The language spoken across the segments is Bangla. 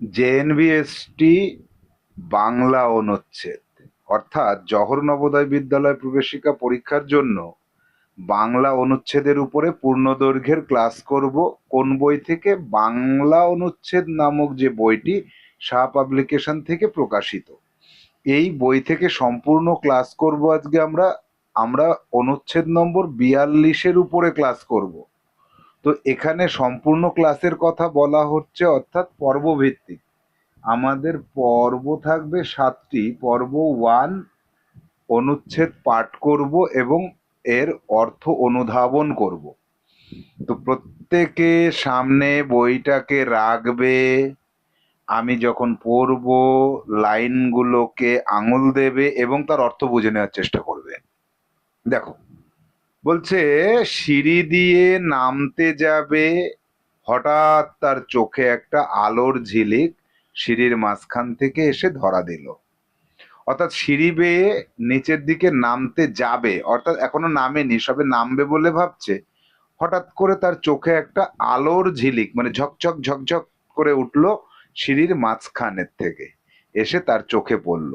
জেএনভিএসটি বাংলা অনুচ্ছেদ। অর্থাৎ জহর নবোদয় বিদ্যালয় প্রবেশিকা পরীক্ষার জন্য বাংলা অনুচ্ছেদের উপরে পূর্ণদৈর্ঘ্যের ক্লাস করব। কোন বই থেকে? বাংলা অনুচ্ছেদ নামক যে বইটি, শাহ পাবলিকেশন থেকে প্রকাশিত। এই বই থেকে সম্পূর্ণ ক্লাস করব আজকে আমরা। আমরা অনুচ্ছেদ নম্বর বিয়াল্লিশের উপরে ক্লাস করব। তো এখানে সম্পূর্ণ ক্লাসের কথা বলা হচ্ছে, অর্থাৎ পর্বভিত্তিক। আমাদের পর্ব থাকবে সাতটি। পর্ব ওয়ান অনুচ্ছেদ পাঠ করব এবং এর অর্থ অনুধাবন করব। তো প্রত্যেকে সামনে বইটাকে রাখবে। আমি যখন পড়ব, লাইনগুলোকে আঙুল দেবে এবং তার অর্থ বুঝে নেওয়ার চেষ্টা করবে। দেখো বলছে, সিঁড়ি দিয়ে নামতে যাবে, হঠাৎ তার চোখে একটা আলোর ঝিলিক সিঁড়ির মাঝখান থেকে এসে ধরা দিল। অর্থাৎ সিঁড়ি বেয়ে নিচের দিকে নামতে যাবে, অর্থাৎ এখনও নামেনি, সবে নামবে বলে ভাবছে, হঠাৎ করে তার চোখে একটা আলোর ঝিলিক মানে ঝকঝক ঝকঝক করে উঠল সিঁড়ির মাঝখানের থেকে। এসে তার চোখে পড়ল।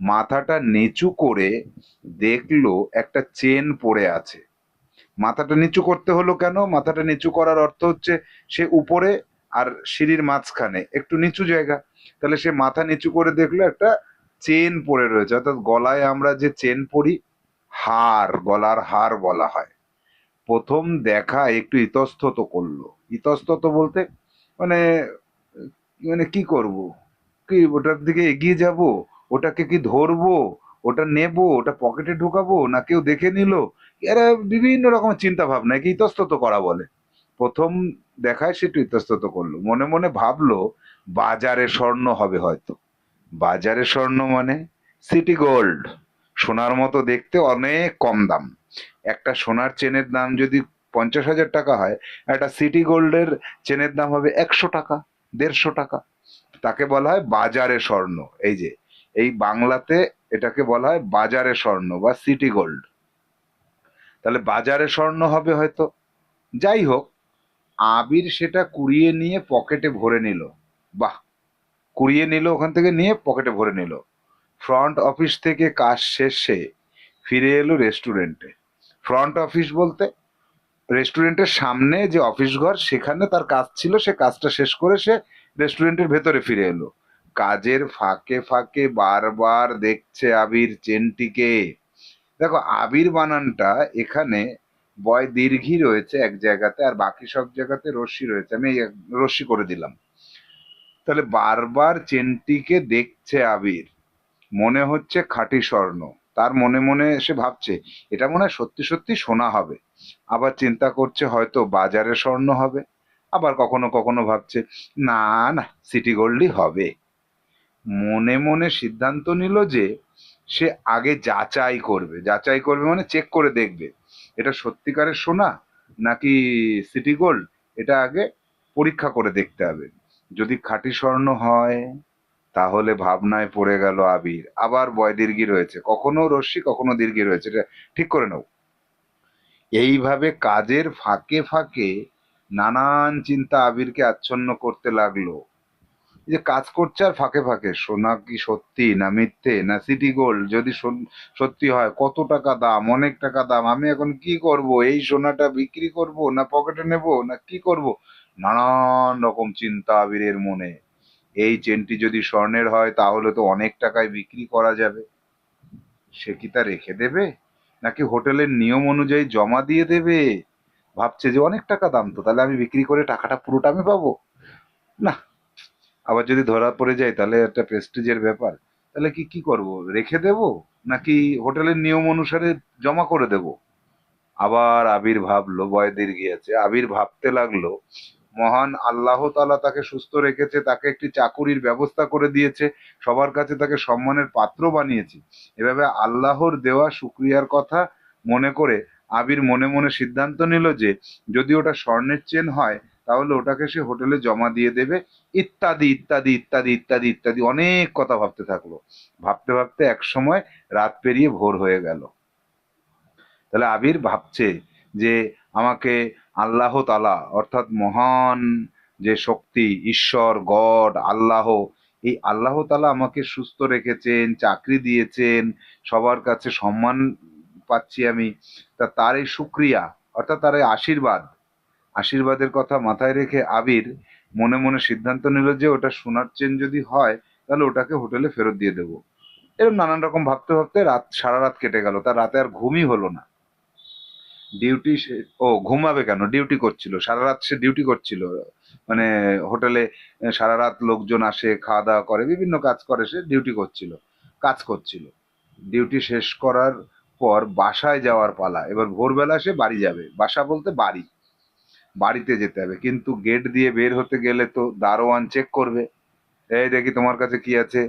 মাথাটা নিচু করে দেখল একটা চেন পড়ে আছে। মাথাটা নিচু করতে হলো কেন? মাথাটা নিচু করার অর্থ হচ্ছে সে উপরে আর সিঁড়ির মাঝখানে, একটু নিচু জায়গা। তাহলে সে মাথা নিচু করে দেখল একটা চেন পড়ে রয়েছে। অর্থাৎ গলায় আমরা যে চেন পরি হার গলার হার বলা হয়। প্রথম দেখা একটু ইতস্তত করল। ইতস্তত বলতে মানে মানে কি করব? কি ওটার দিকে এগিয়ে যাব? ওটাকে কি ধরবো? ওটা নেব? ওটা পকেটে ঢুকাবো? না কেউ দেখে নিল? এরা বিভিন্ন রকম চিন্তা ভাবনা একে ইতস্তত করা বলে। প্রথম দেখায় সে একটু ইতস্তত করল। মনে মনে ভাবলো, বাজারে স্বর্ণ হবে হয়তো। বাজারে স্বর্ণ মানে সিটি গোল্ড। সোনার মতো দেখতে অনেক কম দাম। একটা সোনার চেনের দাম যদি পঞ্চাশ হাজার টাকা হয়, একটা সিটি গোল্ডের চেনের দাম হবে একশো টাকা, দেড়শো টাকা। তাকে বলা হয় বাজারে স্বর্ণ। এই যে এই বাংলাতে এটাকে বলা হয় বাজারে স্বর্ণ বা সিটি গোল্ড। তাহলে বাজারে স্বর্ণ হবে হয়তো। যাই হোক, আবির সেটা কুড়িয়ে নিয়ে পকেটে ভরে নিল। বাহ! কুড়িয়ে নিল ওখান থেকে নিয়ে পকেটে ভরে নিল। ফ্রন্ট অফিস থেকে কাজ শেষে ফিরে এলো রেস্টুরেন্টে। ফ্রন্ট অফিস বলতে রেস্টুরেন্টের সামনে যে অফিস ঘর, সেখানে তার কাজ ছিল, সে কাজটা শেষ করে সে রেস্টুরেন্টের ভেতরে ফিরে এলো। কাজের ফাঁকে ফাঁকে বারবার দেখছে আবির চেনটিকে। দেখো, আবির বানানটা এখানে বয় দীর্ঘই রয়েছে এক জায়গাতে আর বাকি সব জায়গাতে রশ্মি রয়েছে। আমি রশ্মি করে দিলাম। তাহলে বারবার চেনটিকে দেখছে আবির, মনে হচ্ছে খাঁটি স্বর্ণ। তার মনে মনে এসে ভাবছে, এটা মনে হয় সত্যি সত্যি সোনা হবে। আবার চিন্তা করছে হয়তো বাজারে স্বর্ণ হবে। আবার কখনো কখনো ভাবছে, না না, সিটি গোল্ডই হবে। মনে মনে সিদ্ধান্ত নিল যে সে আগে যাচাই করবে। যাচাই করবে মানে চেক করে দেখবে। এটা সত্যিকারের সোনা নাকি সিটি গোল্ড এটা আগে পরীক্ষা করে দেখতে হবে। যদি খাঁটি স্বর্ণ হয়, তাহলে ভাবনায় পড়ে গেল আবির। আবার বয় দীর্ঘি রয়েছে। কখনো রশ্মি, কখনো দীর্ঘি রয়েছে। এটা ঠিক করে নাও। এইভাবে কাজের ফাঁকে ফাঁকে নানান চিন্তা আবিরকে আচ্ছন্ন করতে লাগল। যে কাজ করছে আর ফাঁকে ফাঁকে, সোনা কি সত্যি না মিথ্যে, না সিটি গোল্ড? যদি সত্যি হয়, কত টাকা দাম, অনেক টাকা দাম, আমি এখন কি করব? এই সোনাটা বিক্রি করব না পকেটে নেব না কি করব? নানান রকম চিন্তা আবিরের মনে। এই চেনটি যদি স্বর্ণের হয়, তাহলে তো অনেক টাকায় বিক্রি করা যাবে। সে কি তা রেখে দেবে? নাকি হোটেলের নিয়ম অনুযায়ী জমা দিয়ে দেবে? ভাবছে যে অনেক টাকা দাম তো, তাহলে আমি বিক্রি করে টাকাটা পুরোটা আমি পাবো? না আবার যদি ধরা পড়ে যায়, তাহলে একটা প্রেস্টিজের ব্যাপার। তাহলে কি কি করব? রেখে দেব? নাকি হোটেলের নিয়ম অনুসারে জমা করে দেব? আবার আবির ভাবলো বয় আছে। আবির ভাবতে লাগল, মহান আল্লাহ তালা তাকে সুস্থ রেখেছে, তাকে একটি চাকুরির ব্যবস্থা করে দিয়েছে, সবার কাছে তাকে সম্মানের পাত্র বানিয়েছে। এভাবে আল্লাহর দেওয়া শুক্রিয়ার কথা মনে করে আবির মনে মনে সিদ্ধান্ত নিল যে, যদি ওটা স্বর্ণের চেন হয় তাহলে ওটাকে সে হোটেলে জমা দিয়ে দেবে। ইত্যাদি ইত্যাদি ইত্যাদি ইত্যাদি ইত্যাদি অনেক কথা ভাবতে থাকল। ভাবতে ভাবতে এক সময় রাত পেরিয়ে ভোর হয়ে গেল। তাহলে আবির ভাবছে যে আমাকে আল্লাহ তালা অর্থাৎ মহান যে শক্তি, ঈশ্বর, গড, আল্লাহ, এই আল্লাহ তালা আমাকে সুস্থ রেখেছেন, চাকরি দিয়েছেন, সবার কাছে সম্মান পাচ্ছি আমি। তা তার এই সুক্রিয়া অর্থাৎ তার এই আশীর্বাদ আশীর্বাদের কথা মাথায় রেখে আবির মনে মনে সিদ্ধান্ত নিল যে ওটা সোনার চেন যদি হয়, তাহলে ওটাকে হোটেলে ফেরত দিয়ে দেবো। এরকম নানান রকম ভাবতে ভাবতে রাত, সারা রাত কেটে গেল। তার রাতে আর ঘুমই হলো না। ডিউটি ও ঘুমাবে কেন? ডিউটি করছিল। সারা রাত সে ডিউটি করছিল। মানে হোটেলে সারা রাত লোকজন আসে, খাওয়া দাওয়া করে, বিভিন্ন কাজ করে, সে ডিউটি করছিল, কাজ করছিল। ডিউটি শেষ করার পর বাসায় যাওয়ার পালা। এবার ভোরবেলা সে বাড়ি যাবে। বাসা বলতে বাড়ি। বাড়িতে যেতে হবে। কিন্তু গেট দিয়ে বের হতে গেলে তো দারোয়ান চেক করবে। এই দেখি তোমার কাছে কি আছে।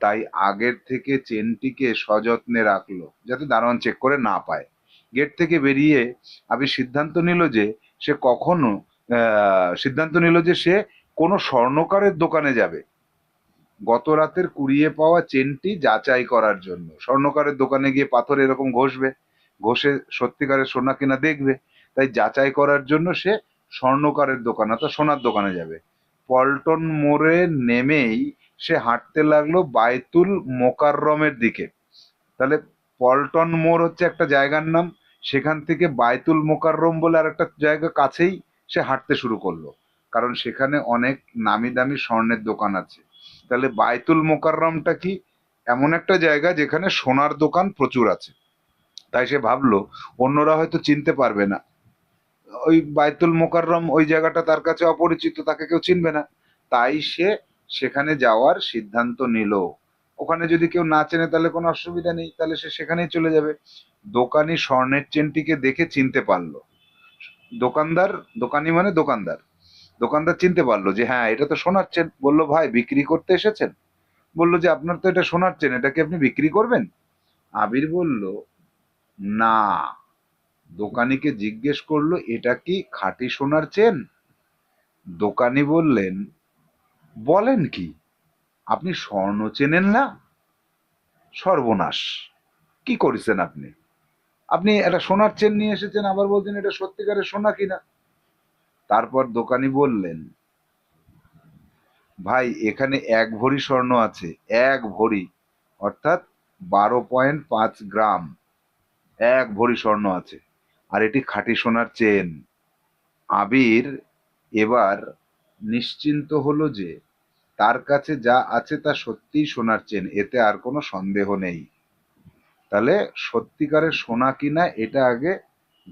তাই আগের থেকে চেনটিকে সযত্নে রাখল, যাতে দারোয়ান চেক করে না পায়। গেট থেকে বেরিয়ে আবি সিদ্ধান্ত নিল যে সে কখনো সিদ্ধান্ত নিল যে সে কোনো স্বর্ণকারের দোকানে যাবে। গত রাতের কুড়িয়ে পাওয়া চেনটি যাচাই করার জন্য। স্বর্ণকারের দোকানে গিয়ে পাথর এরকম ঘষবে। ঘষে সত্যিকারের সোনা কিনা দেখবে। তাই যাচাই করার জন্য সে স্বর্ণকারের দোকান, অর্থাৎ সোনার দোকানে যাবে। পল্টন মোড়ে নেমেই সে হাঁটতে লাগল বায়তুল মোকাররমের দিকে। তাহলে পল্টন মোড় হচ্ছে একটা জায়গার নাম, সেখান থেকে বায়তুল মোকাররম বলে আর একটা জায়গা কাছেই সে হাঁটতে শুরু করল। কারণ সেখানে অনেক নামি দামি স্বর্ণের দোকান আছে। তাহলে বায়তুল মোকাররমটা কি এমন একটা জায়গা যেখানে সোনার দোকান প্রচুর আছে? তাই সে ভাবলো, অন্যরা হয়তো চিনতে পারবে না। ওই বায়তুল মোকাররম ওই জায়গাটা তার কাছে অপরিচিত, তাকে কেউ চিনবে না। তাই সে সেখানে যাওয়ার সিদ্ধান্ত নিল। ওখানে যদি কেউ না চেনে তাহলে কোনো অসুবিধা নেই, তাহলে সে সেখানেই চলে যাবে। দোকানি স্বর্ণের চেনটিকে দেখে চিনতে পারল। দোকানদার, দোকানি মানে দোকানদার। দোকানদার চিনতে পারল যে হ্যাঁ এটা তো সোনার চেন। বলল, ভাই, বিক্রি করতে এসেছেন? বলল যে, আপনার তো এটা সোনার চেন, এটা কি আপনি বিক্রি করবেন? আবির বলল, না। দোকানিকে জিজ্ঞেস করল, এটা কি খাঁটি সোনার চেন? দোকানি বললেন, বলেন কি, আপনি স্বর্ণ চেনেন না? সর্বনাশ, কি করেছেন আপনি? আপনি একটা সোনার চেন নিয়ে এসেছেন, আবার বলছেন এটা সত্যিকারের সোনা কিনা? তারপর দোকানি বললেন, ভাই, এখানে এক ভরি স্বর্ণ আছে, এক ভরি, অর্থাৎ বারো পয়েন্ট পাঁচ গ্রাম, এক ভরি স্বর্ণ আছে। আর এটি খাঁটি সোনার চেন। আবির এবার নিশ্চিন্ত হলো যে তার কাছে যা আছে তা সত্যিই সোনার চেন, এতে আর কোনো সন্দেহ নেই। তাহলে সত্যিকারের সোনা কিনা এটা আগে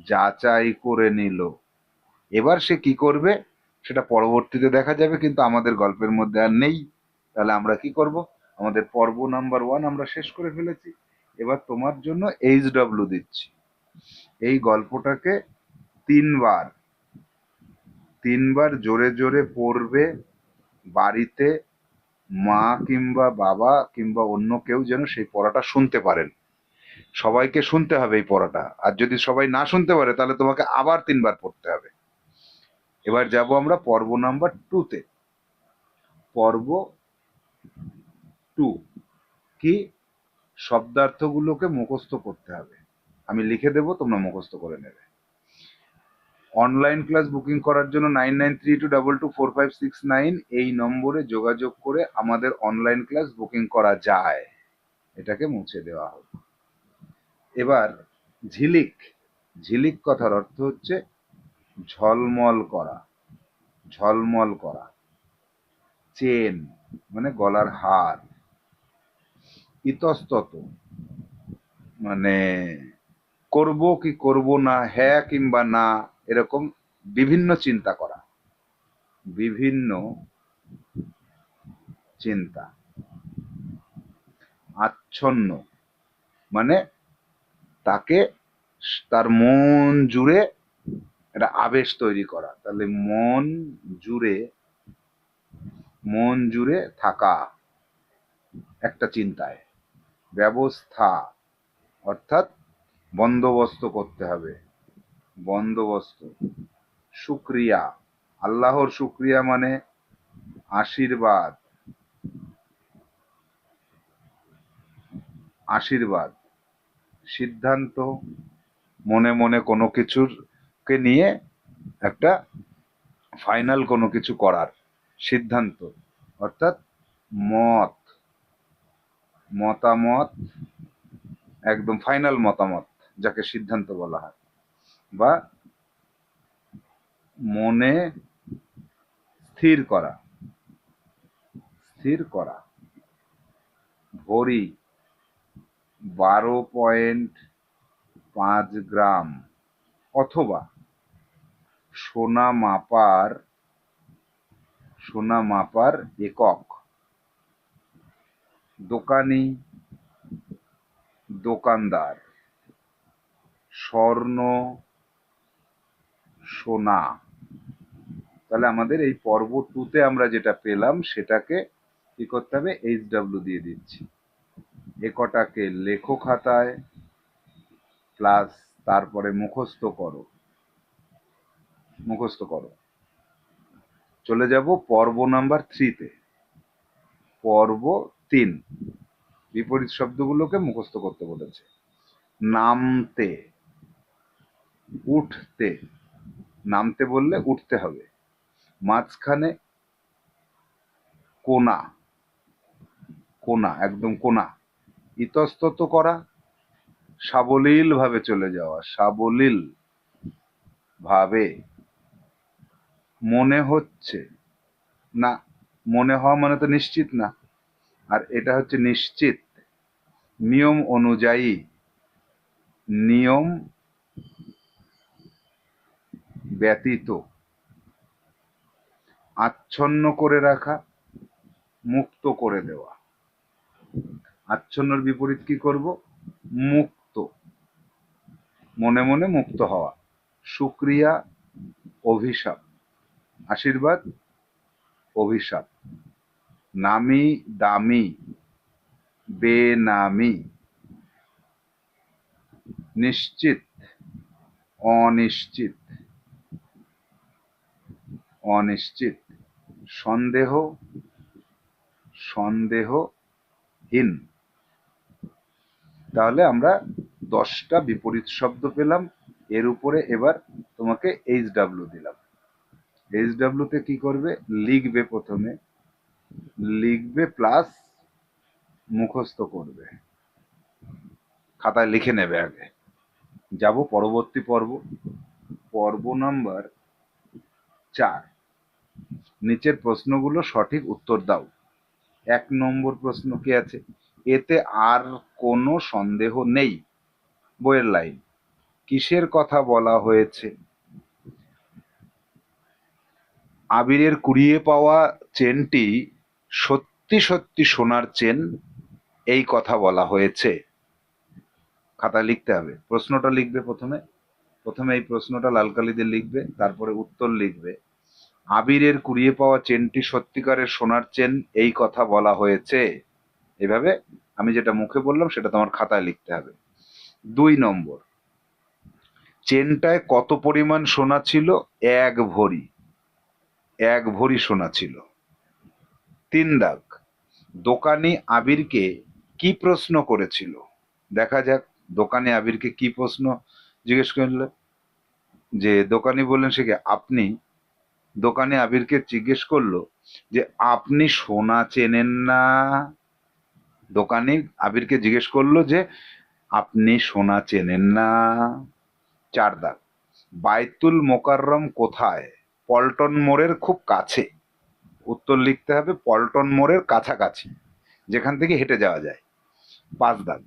যাচাই করে নিল। এবার সে কি করবে সেটা পরবর্তীতে দেখা যাবে, কিন্তু আমাদের গল্পের মধ্যে আর নেই। তাহলে আমরা কি করব? আমাদের পর্ব নাম্বার ওয়ান আমরা শেষ করে ফেলেছি। এবার তোমার জন্য এইচ ডব্লিউ দিচ্ছি। এই গল্পটাকে তিনবার তিনবার জোরে জোরে পড়বে বাড়িতে মা কিংবা বাবা কিংবা অন্য কেউ যেন সেই পড়াটা শুনতে পারেন। সবাইকে শুনতে হবে এই পড়াটা। আর যদি সবাই না শুনতে পারে, তাহলে তোমাকে আবার তিনবার পড়তে হবে। এবার যাব আমরা পর্ব নাম্বার টুতে পর্ব টু কি শব্দার্থগুলোকে মুখস্থ করতে হবে। আমি লিখে দেবো, তোমরা মুখস্থ করে নেবে। অনলাইন ক্লাস বুকিং করার জন্য nine nine three two double two four five six nine এই নম্বরে যোগাযোগ করে আমাদের অনলাইন ক্লাস বুকিং করা যায়। এটাকে মুছে দেওয়া হবে এবার ঝিলিক। ঝিলিক কথার অর্থ হচ্ছে ঝলমল করা। ঝলমল করা। চেন মানে গলার হার। ইতস্তত মানে করব কি করব না হ্যাঁ কিংবা না, এরকম বিভিন্ন চিন্তা করা। বিভিন্ন চিন্তা। আচ্ছন্ন। মানে তাকে তার মন জুড়ে একটা আবেশ তৈরি করা। তাহলে মন জুড়ে মন জুড়ে থাকা একটা চিন্তায়। ব্যবস্থা, অর্থাৎ বন্দোবস্ত করতে হবে। বন্দোবস্ত। শুক্রিয়া। আল্লাহর শুক্রিয়া মানে আশীর্বাদ। আশীর্বাদ। সিদ্ধান্ত মনে মনে কোনো কিছুর কে নিয়ে একটা ফাইনাল কোনো কিছু করার সিদ্ধান্ত। অর্থাৎ মত। মতামত, একদম ফাইনাল মতামত। যাকে সিদ্ধান্ত বলা হয়। বা মনে স্থির করা। স্থির করা। ভরি বারো পয়েন্ট পাঁচ গ্রাম অথবা সোনা মাপার সোনা মাপার একক। দোকানি, দোকানদার। স্বর্ণ সোনা। তাহলে আমাদের এই পর্ব টুতে আমরা যেটা পেলাম, সেটাকে কি করতে হবে? এইচ ডাব্লিউ দিয়ে দিচ্ছি। এ কটাকে লেখো খাতায় প্লাস তারপরে মুখস্থ করো। মুখস্থ করো। চলে যাব পর্ব নাম্বার থ্রিতে পর্ব তিন। বিপরীত শব্দগুলোকে মুখস্থ করতে বলেছে। নামতে। উঠতে, নামতে বললে উঠতে হবে। মাঝখানে কোনা কোনা একদম কোনা ইতস্তত করা সাবলীল ভাবে চলে যাওয়া, সাবলীল ভাবে। মনে হচ্ছে, না, মনে হওয়া মানে তো নিশ্চিত না। আর এটা হচ্ছে নিশ্চিত। নিয়ম অনুযায়ী, নিয়ম ব্যতীত। আচ্ছন্ন করে রাখা, মুক্ত করে দেওয়া। আচ্ছন্নর বিপরীত কি করব? মুক্ত। মনে মনে মুক্ত হওয়া। সুক্রিয়া, অভিশাপ। আশীর্বাদ, অভিশাপ। নামি দামি। বেনামি। নিশ্চিত, অনিশ্চিত। অনিশ্চিত। সন্দেহ, সন্দেহহীন। তাহলে আমরা দশটা বিপরীত শব্দ পেলাম, এর উপরে এবার তোমাকে এইচ ডাব্লিউ দিলাম। এইচ ডাব্লিউতে কি করবে? লিখবে প্রথমে। লিখবে প্লাস মুখস্থ করবে। খাতায় লিখে নেবে আগে। যাব পরবর্তী পর্ব। পর্ব নাম্বার চার। নিচের প্রশ্নগুলো সঠিক উত্তর দাও। এক নম্বর প্রশ্ন কি আছে? এতে আর কোনো সন্দেহ নেই। বইয়ের লাইন, কিসের কথা বলা হয়েছে? আবিরের কুড়িয়ে পাওয়া চেনটি সত্যি সত্যি সোনার চেন, এই কথা বলা হয়েছে। খাতা লিখতে হবে। প্রশ্নটা লিখবে প্রথমে। প্রথমে এই প্রশ্নটা লাল কালি দিয়ে লিখবে, তারপরে উত্তর লিখবে। আবিরের কুড়িয়ে পাওয়া চেনটি সত্যিকারের সোনার চেন, এই কথা বলা হয়েছে। এভাবে আমি যেটা মুখে বললাম, সেটা তোমার খাতায় লিখতে হবে। দুই নম্বর। চেনটায় কত পরিমাণ সোনা ছিল? এক ভরি। এক ভরি সোনা ছিল। তিন দাগ। দোকানি আবিরকে কি প্রশ্ন করেছিল? দেখা যাক, দোকানি আবিরকে কি প্রশ্ন জিজ্ঞেস করল? যে দোকানি বললেন সে আপনি দোকানে আবিরকে জিজ্ঞেস করল যে, আপনি সোনা চেনেন না? দোকানে আবিরকে জিজ্ঞেস করল যে, আপনি সোনা চেনেন না? চার দাগ বাইতুল মোকাররম কোথায়? পল্টন মোড়ের খুব কাছে। উত্তর লিখতে হবে, পল্টন মোড়ের কাছাকাছি, যেখান থেকে হেঁটে যাওয়া যায়। পাঁচ দাগ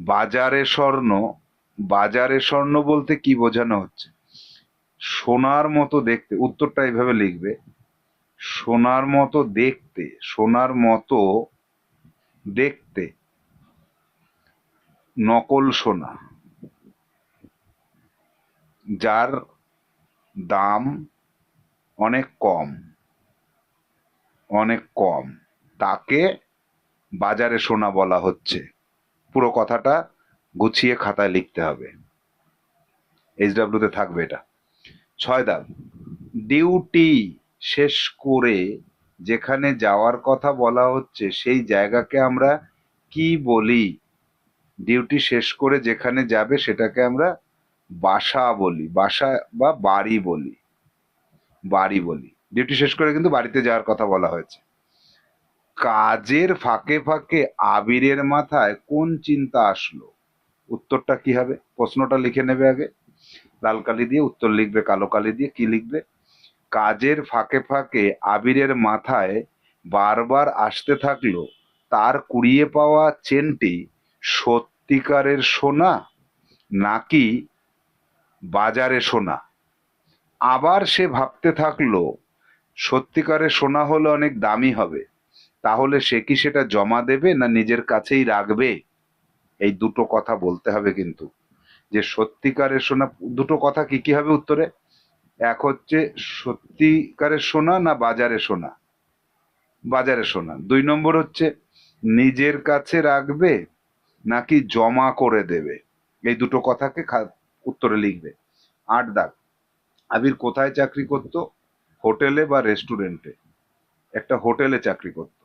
বাজারে স্বর্ণ। বাজারে স্বর্ণ বলতে কি বোঝানো হচ্ছে? সোনার মতো দেখতে, উত্তরটা এইভাবে লিখবে, সোনার মতো দেখতে, সোনার মতো দেখতে, নকল সোনা, যার দাম অনেক কম অনেক কম, তাকে বাজারে সোনা বলা হচ্ছে। পুরো কথাটা গুছিয়ে খাতায় লিখতে হবে। এইচডাব্লিউতে থাকবে এটা। ছয় দাগ ডিউটি শেষ করে যেখানে যাওয়ার কথা বলা হচ্ছে, সেই জায়গাকে আমরা কি বলি? ডিউটি শেষ করে যেখানে যাবে সেটাকে আমরা বাসা বলি, বাসা বা বাড়ি বলি বাড়ি বলি। ডিউটি শেষ করে কিন্তু বাড়িতে যাওয়ার কথা বলা হয়েছে। কাজের ফাঁকে ফাঁকে আবিরের মাথায় কোন চিন্তা আসলো? উত্তরটা কি হবে? প্রশ্নটা লিখে নেবে আগে। লাল কালি দিয়ে, উত্তর লিখবে কালো কালি দিয়ে, কি লিখবে? কাজের ফাঁকে ফাঁকে আবিরের মাথায় বারবার আসতে থাকল, তার কুড়িয়ে পাওয়া চেনটি সত্যিকারের সোনা নাকি বাজারে সোনা? আবার সে ভাবতে থাকল, সত্যিকারের সোনা হলে অনেক দামি হবে, তাহলে সে কি সেটা জমা দেবে না নিজের কাছেই রাখবে? এই দুটো কথা বলতে হবে কিন্তু। যে সত্যিকারের সোনা, দুটো কথা কি কি হবে উত্তরে? এক হচ্ছে সত্যিকারের সোনা না বাজারে সোনা? বাজারে সোনা। দুই নম্বর হচ্ছে নিজের কাছে রাখবে নাকি জমা করে দেবে? এই দুটো কথাকে উত্তরে লিখবে। আট দাগ। আবির কোথায় চাকরি করত? হোটেলে বা রেস্টুরেন্টে? একটা হোটেলে চাকরি করত।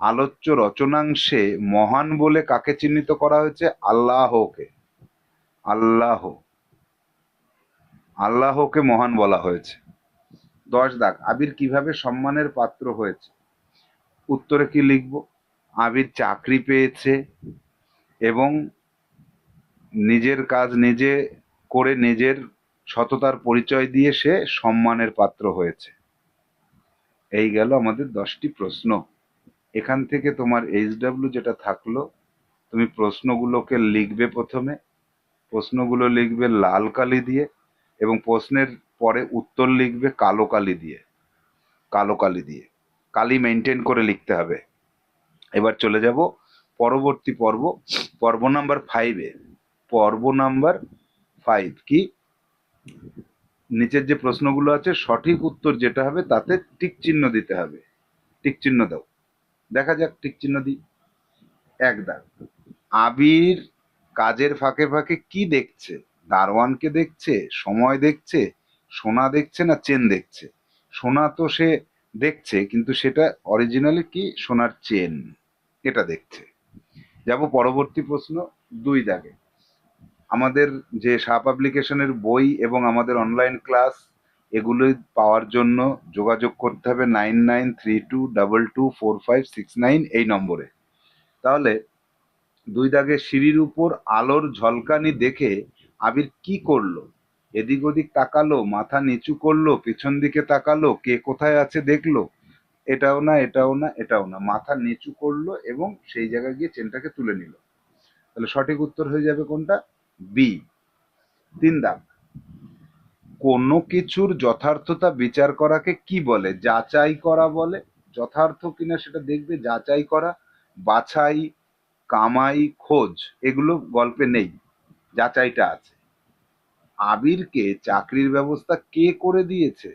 আলোচ্য রচনাংশে মহান বলে কাকে চিহ্নিত করা হয়েছে? আল্লাহকে। আল্লাহ। আল্লাহকে মহান বলা হয়েছে। দশ দাগ। আবির কীভাবে সম্মানের পাত্র হয়েছে? উত্তরে কি লিখব? আবির চাকরি পেয়েছে এবং নিজের কাজ নিজে করে নিজের সততার পরিচয় দিয়ে সে সম্মানের পাত্র হয়েছে। এই গেল আমাদের দশটি প্রশ্ন। এখান থেকে তোমার এইচডাব্লিউ যেটা থাকল, তুমি প্রশ্নগুলোকে লিখবে প্রথমে। প্রশ্নগুলো লিখবে লাল কালি দিয়ে এবং প্রশ্নের পরে উত্তর লিখবে কালো কালি দিয়ে, কালো কালি দিয়ে। কালি মেনটেন করে লিখতে হবে। এবার চলে যাব পরবর্তী পর্ব পর্ব নাম্বার ফাইভে পর্ব নাম্বার ফাইভ কি? নিচের যে প্রশ্নগুলো আছে, সঠিক উত্তর যেটা হবে তাতে টিক চিহ্ন দিতে হবে। টিক চিহ্ন দাও। দেখা যাক টিক চিহ্ন দিই। এক দাগ। আবির কাজের ফাঁকে ফাঁকে কি দেখছে? দারোয়ানকে দেখছে? সময় দেখছে? সোনা দেখছে না চেন দেখছে? সোনা তো সে দেখছে, কিন্তু সেটা অরিজিনালি কি? সোনার চেন। এটা দেখছে। যাব পরবর্তী প্রশ্ন দুই দাগে। আমাদের যে সাপ অ্যাপ্লিকেশনের বই এবং আমাদের অনলাইন ক্লাস এগুলো পাওয়ার জন্য যোগাযোগ করতে হবে nine nine three two double two four five six nine এই নম্বরে। তাহলে দুই দাগে সিঁড়ির উপর আলোর ঝলকানি দেখে আবির কি করল? এদিক ওদিক তাকালো, মাথা নিচু করল, পিছন দিকে তাকালো, কে কোথায় আছে দেখল? এটাও না এটাও না এটাও না। মাথা নিচু করল এবং সেই জায়গায় গিয়ে চেনটাকে তুলে নিল। তাহলে সঠিক উত্তর হয়ে যাবে কোনটা? বি। তিন দাগ। কোনো কিছুর যথার্থতা বিচার করাকে কি বলে? যাচাই করা বলে। যথার্থ কিনা সেটা দেখবে, যাচাই করা, বাছাই কামাই, খোঁজ, এগুলো গল্পে নেই, যাচাইটা আছে। আবিরকে চাকরির ব্যবস্থা কে করে দিয়েছে?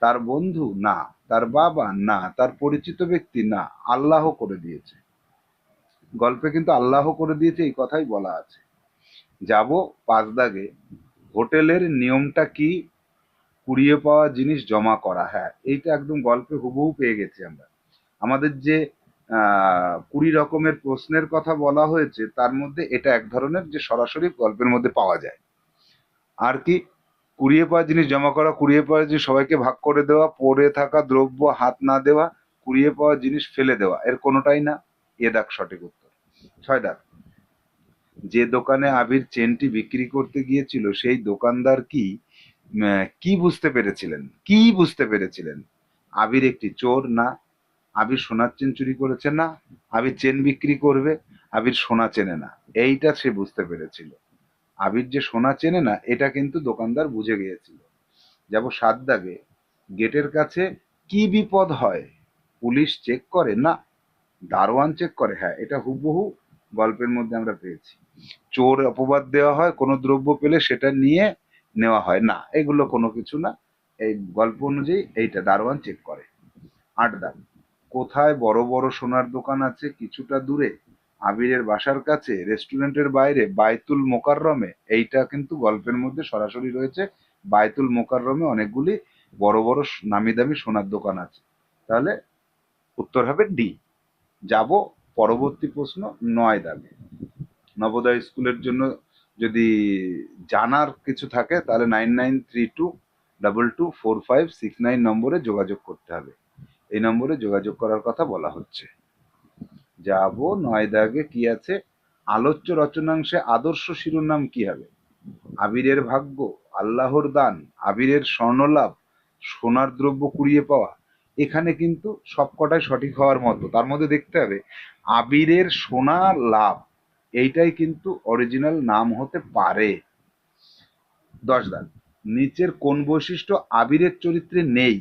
তার বন্ধু না, তার বাবা না, তার পরিচিত ব্যক্তি না, আল্লাহ করে দিয়েছে। গল্পে কিন্তু আল্লাহ করে দিয়েছে, এই কথাই বলা আছে। যাব পাঁচ দাগে হোটেলের নিয়মটা কি? কুড়িয়ে পাওয়া জিনিস জমা করা হ্যাঁ এইটা একদম গল্পে হুবহু পেয়ে গেছি আমরা। আমাদের যে কুড়ি রকমের প্রশ্নের কথা বলা হয়েছে, তার মধ্যে এটা এক ধরনের যে সরাসরি গল্পের মধ্যে পাওয়া যায়। আর কি, কুড়িয়ে পাওয়া জিনিস জমা করা, কুড়িয়ে পাওয়া জিনিস সবাইকে ভাগ করে দেওয়া, পড়ে থাকা দ্রব্য, হাত না দেওয়া, কুড়িয়ে পাওয়া জিনিস ফেলে দেওয়া, এর কোনোটাই না, এ দাগ সঠিক উত্তর। ছয় দাগ। যে দোকানে আবির চেনটি বিক্রি করতে গিয়েছিল, সেই দোকানদার কি কি বুঝতে পেরেছিলেন? কি বুঝতে পেরেছিলেন? আবির একটি চোর না আবির সোনার চেন চুরি করেছে না, আবির চেন বিক্রি করবে, আবির সোনা চেনে না। এইটা সে বুঝতে পেরেছিল। আবির যে সোনা চেনে না, এটা কিন্তু দোকানদার বুঝে গিয়েছিল। যাব সাত দাগে, গেটের কাছে কি বিপদ হয়? পুলিশ চেক করে? না। দারোয়ান চেক করে হ্যাঁ এটা হুবহু গল্পের মধ্যে আমরা পেয়েছি। চোর অপবাদ দেওয়া হয়, কোনো দ্রব্য পেলে সেটা নিয়ে নেওয়া হয়। না, এগুলো কোনো কিছু না। এই গল্প অনুযায়ী এইটা দারোয়ান চেক করে। আট দাগ। কোথায় বড় বড় সোনার দোকান আছে কিছুটা দূরে? আবিরের বাসার কাছে, রেস্টুরেন্টের বাইরে, বাইতুল মোকাররমে। এইটা কিন্তু গল্পের মধ্যে সরাসরি রয়েছে। বাইতুল মোকাররমে অনেকগুলি বড় বড় নামি দামি সোনার দোকান আছে। তাহলে উত্তর হবে ডি। যাব পরবর্তী প্রশ্ন নয় দাগে নবোদয় স্কুলের জন্য যদি জানার কিছু থাকে, তাহলে nine nine three two, double two, four five, six nine নম্বরে যোগাযোগ করতে হবে। এই নম্বরে যোগাযোগ করার কথা বলা হচ্ছে। যাব, নয় দাগে কি আছে? আলোচ্য রচনাংশে আদর্শ শিরোনাম কি হবে? আবিরের ভাগ্য, আল্লাহর দান, আবিরের স্বর্ণলাভ, সোনার দ্রব্য কুড়িয়ে পাওয়া, এখানে কিন্তু সবকটাই সঠিক হওয়ার মতো। তার মধ্যে দেখতে হবে, আবিরের সোনা লাভ, এইটাই কিন্তু অরিজিনাল নাম হতে পারে। দশ দাগ, নিচের কোন বৈশিষ্ট্য আবিরের চরিত্রে নেই?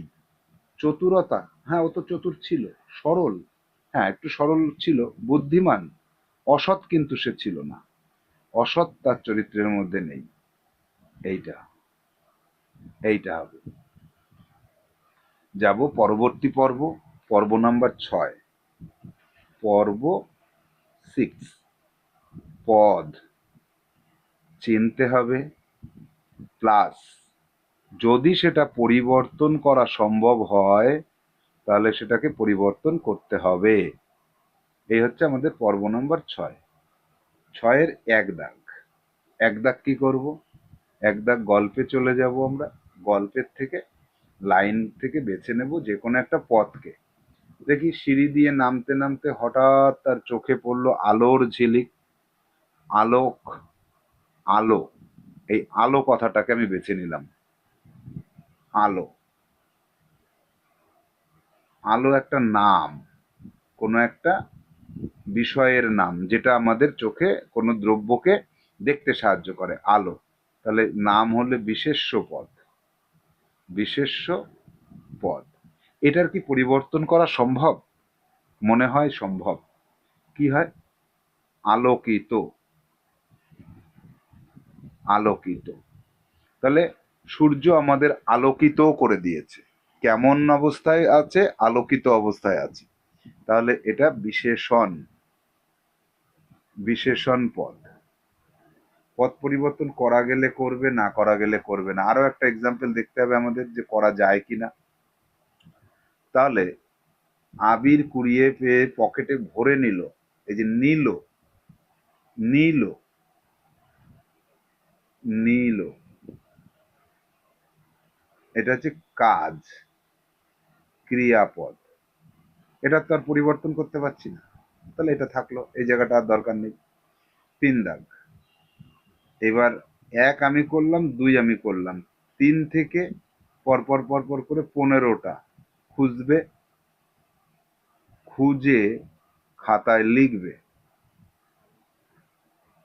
চতুরতা হ্যাঁ ও তো চতুর ছিল, সরল। হ্যাঁ একটু সরল ছিল, বুদ্ধিমান। অসৎ কিন্তু সে ছিল না। অসৎ তার চরিত্রের মধ্যে নেই। এইটা। এইটা হবে। যাব পরবর্তী পর্ব পর্ব নাম্বার ছয়। পর্ব সিক্স পদ। চিনতে হবে। প্লাস, যদি সেটা পরিবর্তন করা সম্ভব হয় তাহলে সেটাকে পরিবর্তন করতে হবে। এই হচ্ছে আমাদের পর্ব নম্বর ছয়। ছয়ের এক দাগ। এক দাগ কি করব? এক দাগ গল্পে চলে যাব আমরা। গল্পের থেকে, লাইন থেকে বেছে নেব যে কোনো একটা পথকে। দেখি সিঁড়ি দিয়ে নামতে নামতে হঠাৎ তার চোখে পড়ল আলোর ঝিলিক। আলোক, আলো। এই আলো কথাটাকে আমি বেছে নিলাম। আলো। আলো একটা নাম, কোনো একটা বিষয়ের নাম, যেটা আমাদের চোখে কোনো দ্রব্যকে দেখতে সাহায্য করে, আলো। তাহলে নাম হলে বিশেষ্য পদ। বিশেষ্য পদ। এটার কি পরিবর্তন করা সম্ভব? মনে হয় সম্ভব। কি হয়? আলোকিত। আলোকিত। তাহলে সূর্য আমাদের আলোকিত করে দিয়েছে। কেমন অবস্থায় আছে, আলোকিত অবস্থায় আছে। তাহলে এটা বিশেষণ বিশেষণ পদ। পদ পরিবর্তন করা গেলে করবে, না করা গেলে করবে না। আরও একটা এক্সাম্পল দেখতে হবে আমাদের যে করা যায় কিনা। তাহলে আবির কুড়িয়ে পেয়ে পকেটে ভরে নিল, এই যে নিল নিল নিল। এটা হচ্ছে কাজ। ক্রিয়াপদ। এটা তো আর পরিবর্তন করতে পারছি না। তাহলে এটা থাকল, এই জায়গাটা আর দরকার নেই। তিন দাগ। এবার এক আমি করলাম, দুই আমি করলাম। তিন থেকে পরপর পরপর করে পনেরোটা খুঁজবে, খুঁজে খাতায় লিখবে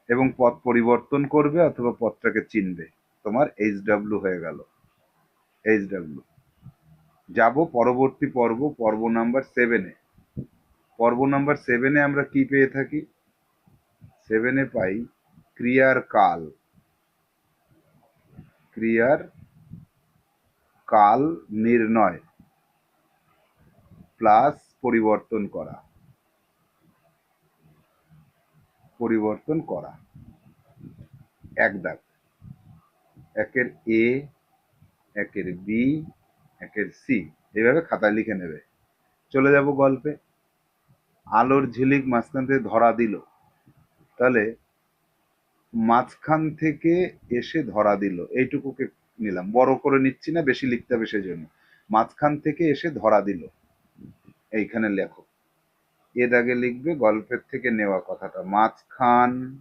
এবং পথ পরিবর্তন করবে অথবা পথটাকে চিনবে। তোমার এইচ ডাব্লিউ হয়ে গেল। এইচ ডাব্লিউ যাব পরবর্তী পর্ব পর্ব নাম্বার সেভেনে পর্ব নাম্বার সেভেনে আমরা কি পেয়ে থাকি? সেভেনে পাই ক্রিয়ার কাল। ক্রিয়ার কাল নির্ণয় প্লাস পরিবর্তন করা। পরিবর্তন করা। এক দাগ। একের এ একের বি একের সি এইভাবে খাতায় লিখে নেবে। চলে যাব গল্পে। আলোর ঝিলিক মাঝখান থেকে ধরা দিল। তাহলে মাঝখান থেকে এসে ধরা দিল। এইটুকুকে নিলাম। বড় করে নিচ্ছি না, বেশি লিখতে হবে সেজন্য। মাঝখান থেকে এসে ধরা দিল। এইখানে লেখো। এ দাগে লিখবে গল্পের থেকে নেওয়া কথাটা। মাঝখান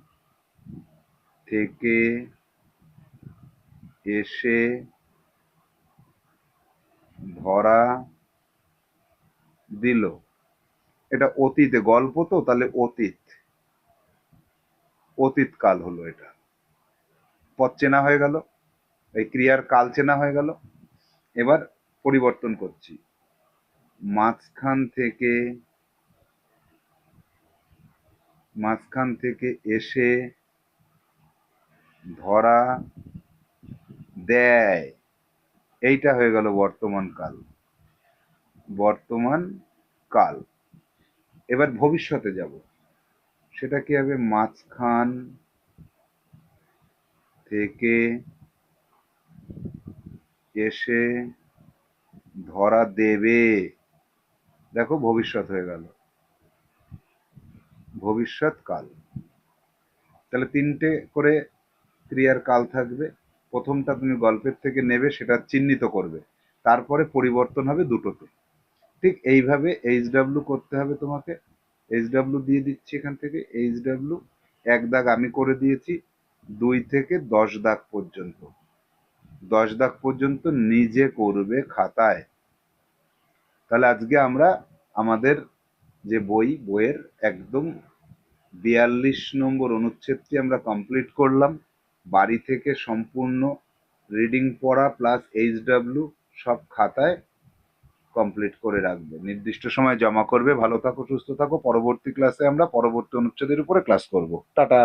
থেকে এসে ধরা দিল। এটা অতীতে গল্প তো, তাহলে অতীত। অতীত কাল হলো এটা। পথ চেনা হয়ে গেল, এই ক্রিয়ার কাল চেনা হয়ে গেল। এবার পরিবর্তন করছি। মাঝখান থেকে মাঝখান থেকে এসে ধরা দেয়। এইটা হয়ে গেল বর্তমান কাল। বর্তমান কাল। এবার ভবিষ্যতে যাব। সেটা কি হবে? মাঝখান থেকে এসে ধরা দেবে। দেখো ভবিষ্যৎ হয়ে গেল। ভবিষ্যৎ কাল। তাহলে তিনটে করে ক্রিয়ার কাল থাকবে। প্রথমটা তুমি গল্পের থেকে নেবে, সেটা চিহ্নিত করবে। তারপরে পরিবর্তন হবে দুটোতে। ঠিক এইভাবে এইচ ডাব্লু করতে হবে তোমাকে। এইচ ডাব্লু দিয়ে দিচ্ছি এখান থেকে। এইচ ডাব্লু এক দাগ আমি করে দিয়েছি, দুই থেকে দশ দাগ পর্যন্ত। দশ দাগ পর্যন্ত নিজে করবে খাতায়। তাহলে আজকে আমরা আমাদের যে বই, বইয়ের একদম বিয়াল্লিশ নম্বর অনুচ্ছেদটি আমরা কমপ্লিট করলাম। বাড়ি থেকে সম্পূর্ণ রিডিং পড়া প্লাস এইচ ডাব্লু সব খাতায় কমপ্লিট করে রাখবে। নির্দিষ্ট সময় জমা করবে। ভালো থাকো, সুস্থ থাকো। পরবর্তী ক্লাসে আমরা পরবর্তী অনুচ্ছেদের উপরে ক্লাস করব। টাটা!